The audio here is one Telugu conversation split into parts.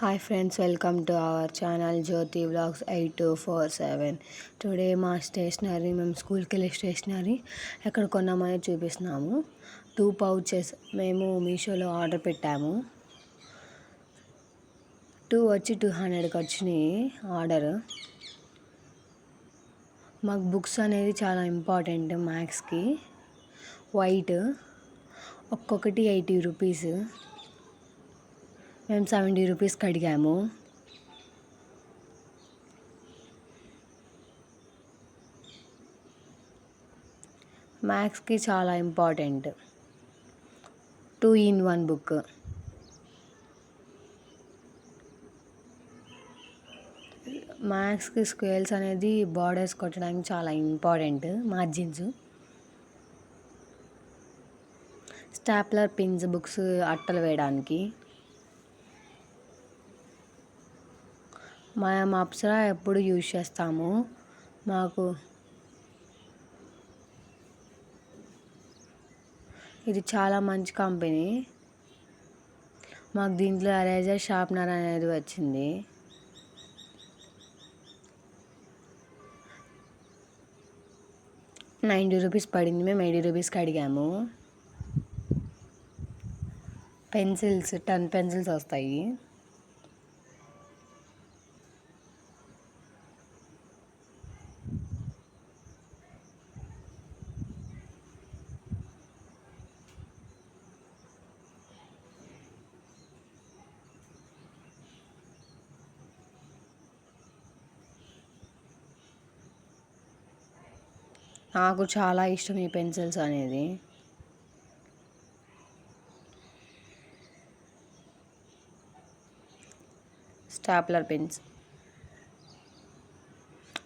Hi friends welcome to our channel Jyothi blogs eight two four seven today మా స్టేషనరీ మేము స్కూల్కి వెళ్ళే స్టేషనరీ ఎక్కడ కొన్నామని చూపిస్తున్నాము టూ పౌచెస్ మేము మీషోలో ఆర్డర్ పెట్టాము టూ వచ్చి టూ హండ్రెడ్కి వచ్చినాయి ఆర్డర్ మాకు బుక్స్ అనేది చాలా ఇంపార్టెంట్ మ్యాథ్స్కి వైట్ ఒక్కొక్కటి ఎయిటీ రూపీస్ మేము సెవెంటీ రూపీస్కి అడిగాము మ్యాథ్స్కి చాలా important two in one book మ్యాథ్స్కి scales అనేది బార్డర్స్ కొట్టడానికి చాలా important margins stapler pins books అట్టలు వేయడానికి మా అప్సరా ఎప్పుడు యూజ్ చేస్తాము మాకు ఇది చాలా మంచి కంపెనీ మాకు దీంట్లో ఎరేజర్ షార్ప్నర్ అనేది వచ్చింది నైంటీ రూపీస్ పడింది మేము ఎయిటీ రూపీస్కి అడిగాము పెన్సిల్స్ టెన్ పెన్సిల్స్ వస్తాయి నాకు చాలా ఇష్టం ఈ పెన్సిల్స్ అనేది స్టాప్లర్ పెన్స్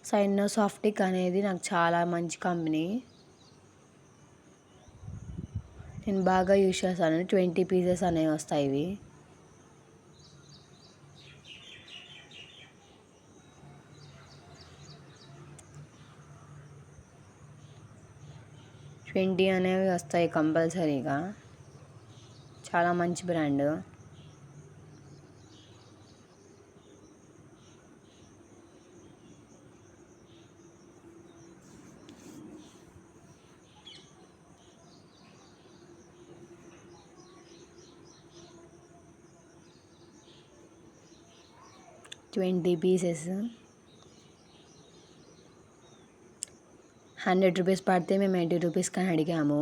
సైనో సాఫ్టిక్ అనేది నాకు చాలా మంచి కంపెనీ నేను బాగా యూజ్ చేస్తాను ట్వంటీ పీసెస్ అనేవి వస్తాయి ఇవి ట్వంటీ అనేవి వస్తాయి కంపల్సరీగా చాలా మంచి brand twenty pieces hundred rupees పడితే మేము ఎయిటీ రూపీస్కి అని అడిగాము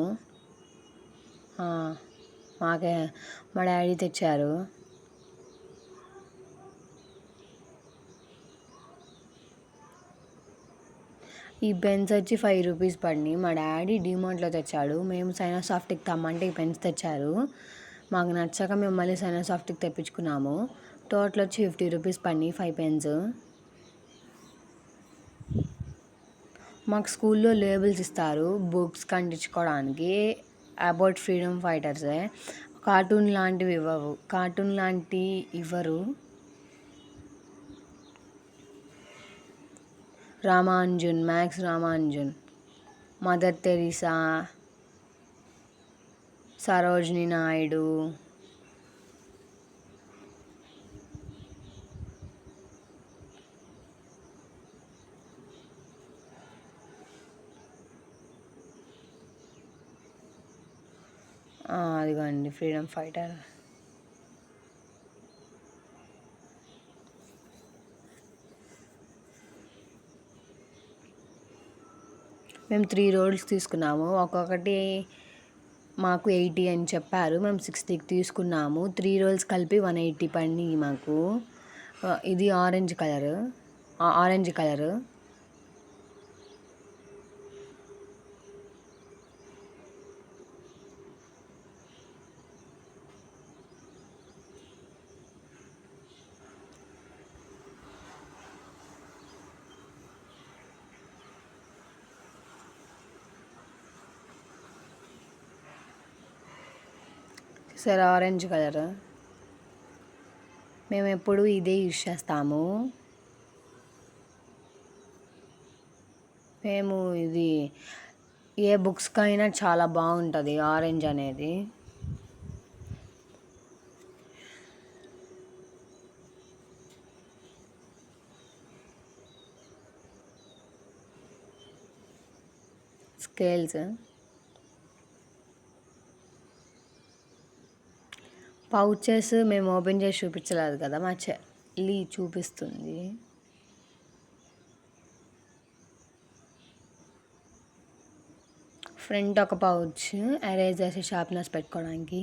మాకే మా డాడీ తెచ్చారు ఈ పెన్స్ వచ్చి ఫైవ్ రూపీస్ పడినాయి మా డాడీ డిమౌంట్లో తెచ్చాడు మేము సాఫ్ట్కి తమ్మంటే ఈ పెన్స్ తెచ్చారు మాకు నచ్చాక మేము మళ్ళీ సాఫ్ట్కి తెప్పించుకున్నాము టోటల్ వచ్చి ఫిఫ్టీ రూపీస్ పడినాయి ఫైవ్ పెన్స్ మాకు స్కూల్లో లేబుల్స్ ఇస్తారు బుక్స్ కండించుకోవడానికి అబౌట్ ఫ్రీడమ్ ఫైటర్సే కార్టూన్ లాంటివి ఇవ్వవు కార్టూన్ లాంటి ఇవ్వరు Ramanujan maths Ramanujan mother Teresa Sarojini Naidu అదిగోండి ఫ్రీడమ్ ఫైటర్ మేము త్రీ రోల్స్ తీసుకున్నాము ఒక్కొక్కటి మాకు ఎయిటీ అని చెప్పారు మేము సిక్స్టీకి తీసుకున్నాము త్రీ రోల్స్ కలిపి వన్ ఎయిటీ పండి మాకు ఇది ఆరెంజ్ కలర్ ఆరెంజ్ కలరు సరే ఆరెంజ్ కలర్ మేము ఎప్పుడు ఇదే యూజ్ చేస్తాము మేము ఇది ఏ బుక్స్కైనా చాలా బాగుంటుంది ఆరెంజ్ అనేది స్కేల్స్ పౌచెస్ మేము ఓపెన్ చేసి చూపించలేదు కదా మా చెల్లి చూపిస్తుంది ఫ్రంట్ ఒక పౌచ్ ఎరేజర్స్ షార్ప్నర్స్ పెట్టుకోవడానికి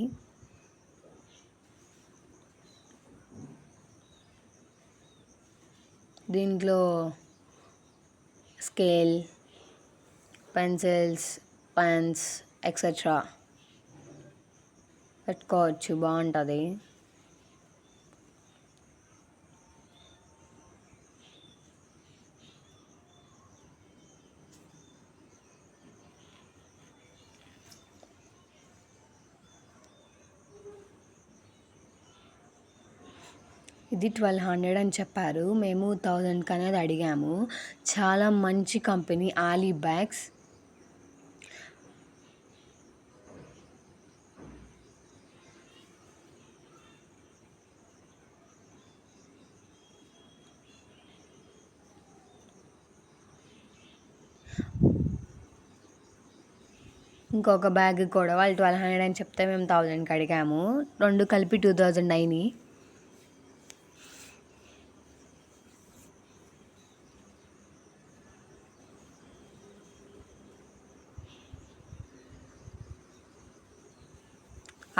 దీంట్లో స్కేల్ పెన్సిల్స్ పెన్స్ ఎక్సెట్రా పెట్టుకోవచ్చు బాగుంటుంది ఇది ట్వెల్వ్ హండ్రెడ్ అని చెప్పారు మేము థౌజండ్కి అనేది అడిగాము చాలా మంచి కంపెనీ ఆలీ బ్యాగ్స్ ఇంకొక బ్యాగ్ కూడా వాళ్ళు ట్వెల్వ్ హండ్రెడ్ అని చెప్తే మేము థౌజండ్కి అడిగాము రెండు కలిపి టూ థౌజండ్ అయినాయి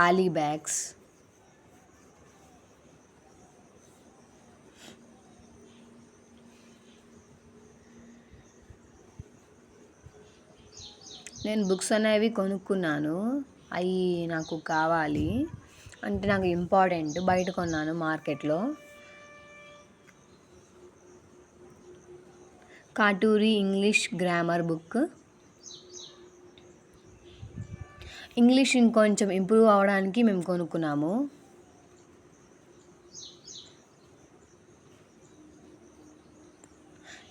ఆలీ బ్యాగ్స్ నేను బుక్స్ అనేవి కొనుక్కున్నాను అవి నాకు కావాలి అంటే నాకు ఇంపార్టెంట్ బయట కొన్నాను మార్కెట్లో Katuri English grammar book English ఇంకొంచెం ఇంప్రూవ్ అవడానికి మేము కొనుక్కున్నాము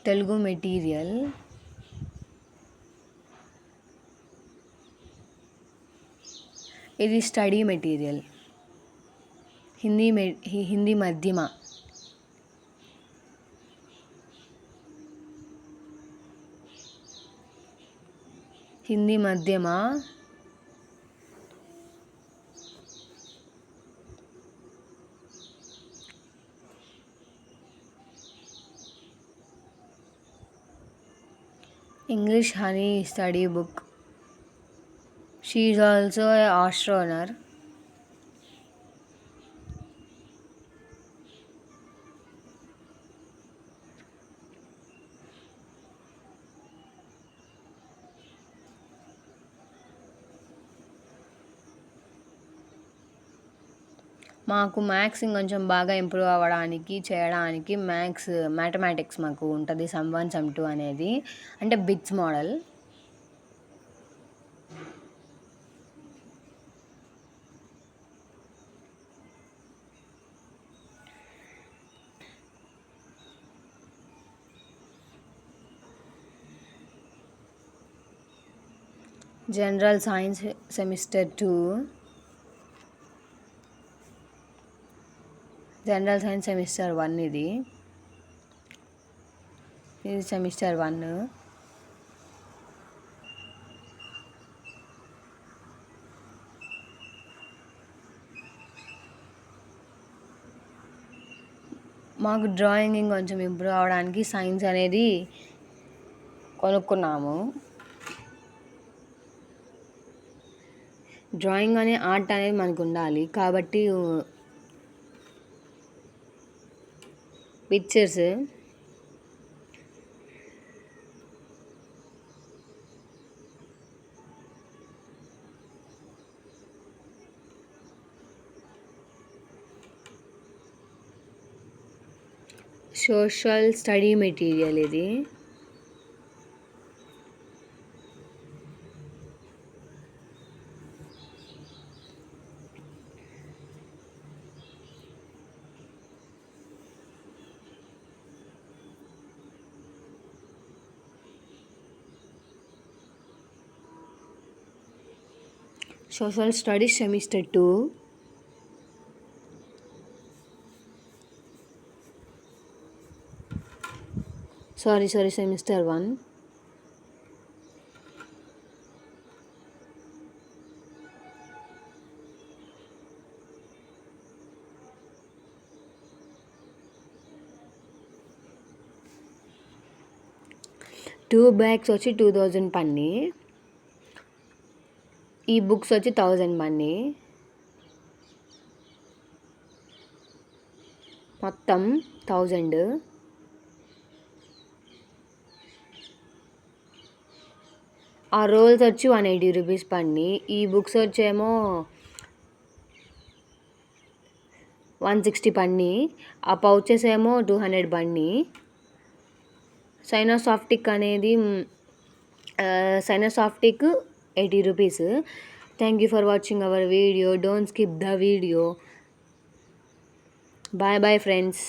తెలుగు మెటీరియల్ ఇది స్టడీ మెటీరియల్ హిందీ మె హిందీ మధ్యమ హిందీ మధ్యమ English Honey study book. She is also a ఆస్ట్రోనర్ మాకు మ్యాథ్స్ ఇంకొంచెం బాగా ఇంప్రూవ్ అవ్వడానికి చేయడానికి మ్యాథ్స్ మ్యాథమెటిక్స్ మాకు ఉంటుంది సమ్ వన్ సమ్ టూ అనేది అంటే bits model general science semester two general science semester one ఇది ఇది సెమిస్టర్ వన్ మాకు డ్రాయింగ్ కొంచెం ఇంప్రూవ్ అవడానికి సైన్స్ అనేది కొనుక్కున్నాము డ్రాయింగ్ అనే ఆర్ట్ అనేది మనకు ఉండాలి కాబట్టి పిక్చర్స్ సోషల్ స్టడీ మెటీరియల్ ఇది social studies semester two sorry sorry semester one two bags వచ్చి టూ థౌజండ్ పన్నీ ఈ బుక్స్ వచ్చి థౌజండ్ మనీ మొత్తం థౌజండ్ ఆ రోల్స్ వచ్చి వన్ ఎయిటీ రూపీస్ పండి ఈ బుక్స్ వచ్చేమో వన్ సిక్స్టీ పండి ఆ పౌచెస్ ఏమో టూ హండ్రెడ్ బన్ని సైనోసాఫ్టిక్ అనేది సైనోసాఫ్టిక్ 80 rupees. Thank you for watching our video. Don't skip the video. Bye bye friends.